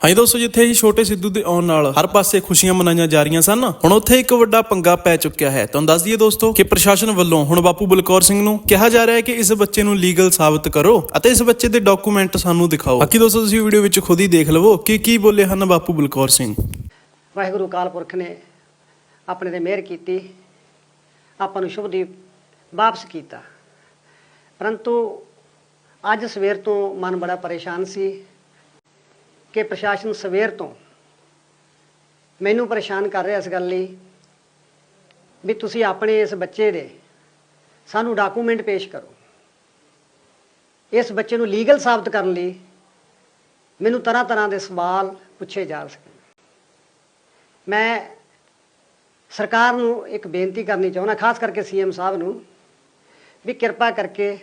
ਹਾਂਜੀ ਦੋਸਤੋ, ਜਿੱਥੇ ਹੀ ਛੋਟੇ ਸਿੱਧੂ ਦੇ ਆਉਣ ਨਾਲ ਹਰ ਪਾਸੇ ਖੁਸ਼ੀਆਂ ਮਨਾਈਆਂ ਜਾ ਰਹੀਆਂ ਸਨ ਹੁਣ ਉੱਥੇ ਇੱਕ ਵੱਡਾ ਪੰਗਾ ਪੈ ਚੁੱਕਿਆ ਹੈ। ਤੁਹਾਨੂੰ ਦੱਸ ਦਈਏ ਦੋਸਤੋ ਕਿ ਪ੍ਰਸ਼ਾਸਨ ਵੱਲੋਂ ਹੁਣ ਬਾਪੂ ਬਲਕੌਰ ਸਿੰਘ ਨੂੰ ਕਿਹਾ ਜਾ ਰਿਹਾ ਹੈ ਕਿ ਇਸ ਬੱਚੇ ਨੂੰ ਲੀਗਲ ਸਾਬਤ ਕਰੋ ਅਤੇ ਇਸ ਬੱਚੇ ਦੇ ਡਾਕੂਮੈਂਟ ਸਾਨੂੰ ਦਿਖਾਓ। ਬਾਕੀ ਦੋਸਤੋ, ਤੁਸੀਂ ਵੀਡੀਓ ਵਿੱਚ ਖੁਦ ਹੀ ਦੇਖ ਲਵੋ ਕਿ ਕੀ ਬੋਲੇ ਹਨ ਬਾਪੂ ਬਲਕੌਰ ਸਿੰਘ। ਵਾਹਿਗੁਰੂ ਕਾਲ ਪੁਰਖ ਨੇ ਆਪਣੇ ਤੇ ਮਿਹਰ ਕੀਤੀ, ਆਪਾਂ ਨੂੰ ਸ਼ੁਭਦੀਪ ਵਾਪਸ ਕੀਤਾ। ਪਰੰਤੂ ਅੱਜ ਸਵੇਰ ਤੋਂ ਮਨ ਬੜਾ ਪਰੇਸ਼ਾਨ ਸੀ। ਕਿ ਪ੍ਰਸ਼ਾਸਨ ਸਵੇਰ ਤੋਂ ਮੈਨੂੰ ਪਰੇਸ਼ਾਨ ਕਰ ਰਿਹਾ ਇਸ ਗੱਲ ਲਈ ਵੀ ਤੁਸੀਂ ਆਪਣੇ ਇਸ ਬੱਚੇ ਦੇ ਸਾਨੂੰ ਡਾਕੂਮੈਂਟ ਪੇਸ਼ ਕਰੋ। ਇਸ ਬੱਚੇ ਨੂੰ ਲੀਗਲ ਸਾਬਤ ਕਰਨ ਲਈ ਮੈਨੂੰ ਤਰ੍ਹਾਂ ਤਰ੍ਹਾਂ ਦੇ ਸਵਾਲ ਪੁੱਛੇ ਜਾ ਸਕੇ ਮੈਂ ਸਰਕਾਰ ਨੂੰ ਇੱਕ ਬੇਨਤੀ ਕਰਨੀ ਚਾਹੁੰਦਾ, ਖਾਸ ਕਰਕੇ ਸੀਐਮ ਸਾਹਿਬ ਨੂੰ, ਵੀ ਕਿਰਪਾ ਕਰਕੇ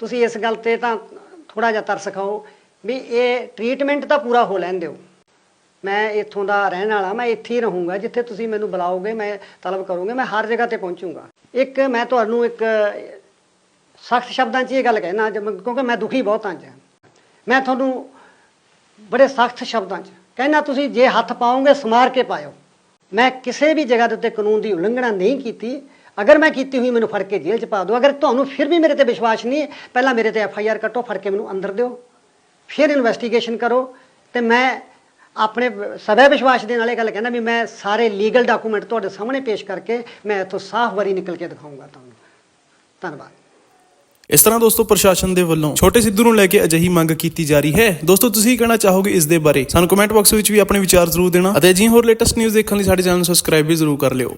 ਤੁਸੀਂ ਇਸ ਗੱਲ ਤੇ ਤਾਂ ਥੋੜਾ ਜਿਹਾ ਤਰਸ ਖਾਓ। ਵੀ ਇਹ ਟ੍ਰੀਟਮੈਂਟ ਤਾਂ ਪੂਰਾ ਹੋ ਲੈਣ ਦਿਓ। ਮੈਂ ਇੱਥੋਂ ਦਾ ਰਹਿਣ ਵਾਲਾ, ਮੈਂ ਇੱਥੇ ਹੀ ਰਹੂੰਗਾ, ਜਿੱਥੇ ਤੁਸੀਂ ਮੈਨੂੰ ਬੁਲਾਓਗੇ, ਮੈਂ ਤਲਬ ਕਰੂੰਗਾ, ਮੈਂ ਹਰ ਜਗ੍ਹਾ ਤੇ ਪਹੁੰਚੂੰਗਾ। ਇੱਕ ਮੈਂ ਤੁਹਾਨੂੰ ਇੱਕ ਸਖਤ ਸ਼ਬਦਾਂ 'ਚ ਇਹ ਗੱਲ ਕਹਿਣਾ ਕਿਉਂਕਿ ਮੈਂ ਦੁਖੀ ਬਹੁਤ ਹਾਂ ਅੱਜ। ਮੈਂ ਤੁਹਾਨੂੰ ਬੜੇ ਸਖਤ ਸ਼ਬਦਾਂ 'ਚ ਕਹਿਣਾ, ਤੁਸੀਂ ਜੇ ਹੱਥ ਪਾਓਗੇ, ਸਮਾਰ ਕੇ ਪਾਇਓ। ਮੈਂ ਕਿਸੇ ਵੀ ਜਗ੍ਹਾ ਦੇ ਉੱਤੇ ਕਾਨੂੰਨ ਦੀ ਉਲੰਘਣਾ ਨਹੀਂ ਕੀਤੀ। ਅਗਰ ਮੈਂ ਕੀਤੀ ਹੋਈ, ਮੈਨੂੰ ਫੜ ਕੇ ਜੇਲ੍ਹ 'ਚ ਪਾ ਦਿਓ। ਅਗਰ ਤੁਹਾਨੂੰ ਫਿਰ ਵੀ ਮੇਰੇ ਤੇ ਵਿਸ਼ਵਾਸ ਨਹੀਂ, ਪਹਿਲਾਂ ਮੇਰੇ ਤੇ ਐਫ ਆਈ ਆਰ ਕੱਟੋ, ਫੜ ਕੇ ਮੈਨੂੰ ਅੰਦਰ ਦਿਓ। ਫਿਰ ਇਨਵੈਸਟੀਗੇਸ਼ਨ ਕਰੋ ਤੇ ਮੈਂ ਆਪਣੇ ਸਵੈ ਵਿਸ਼ਵਾਸ ਦੇ ਨਾਲ ਇਹ ਗੱਲ ਕਹਿੰਦਾ ਵੀ ਮੈਂ ਸਾਰੇ ਲੀਗਲ ਡਾਕੂਮੈਂਟ ਤੁਹਾਡੇ ਸਾਹਮਣੇ ਪੇਸ਼ ਕਰਕੇ ਮੈਂ ਇੱਥੋਂ ਸਾਫ਼ ਵਾਰੀ ਨਿਕਲ ਕੇ ਦਿਖਾਊਂਗਾ ਤੁਹਾਨੂੰ। ਧੰਨਵਾਦ। ਇਸ ਤਰ੍ਹਾਂ ਦੋਸਤੋ ਪ੍ਰਸ਼ਾਸਨ ਦੇ ਵੱਲੋਂ ਛੋਟੇ ਸਿੱਧੂ ਨੂੰ ਲੈ ਕੇ ਅਜਿਹੀ ਮੰਗ ਕੀਤੀ ਜਾ ਰਹੀ ਹੈ। ਦੋਸਤੋ, ਤੁਸੀਂ ਕਹਿਣਾ ਚਾਹੋਗੇ ਇਸ ਦੇ ਬਾਰੇ? ਸਾਨੂੰ ਕਮੈਂਟ ਬਾਕਸ ਵਿੱਚ ਵੀ ਆਪਣੇ ਵਿਚਾਰ ਜ਼ਰੂਰ ਦੇਣਾ ਅਤੇ ਜੀ ਹੋਰ ਲੇਟੈਸਟ ਨਿਊਜ਼ ਦੇਖਣ ਲਈ ਸਾਡੇ ਚੈਨਲ ਨੂੰ ਸਬਸਕ੍ਰਾਈਬ ਵੀ ਜ਼ਰੂਰ ਕਰ ਲਿਓ।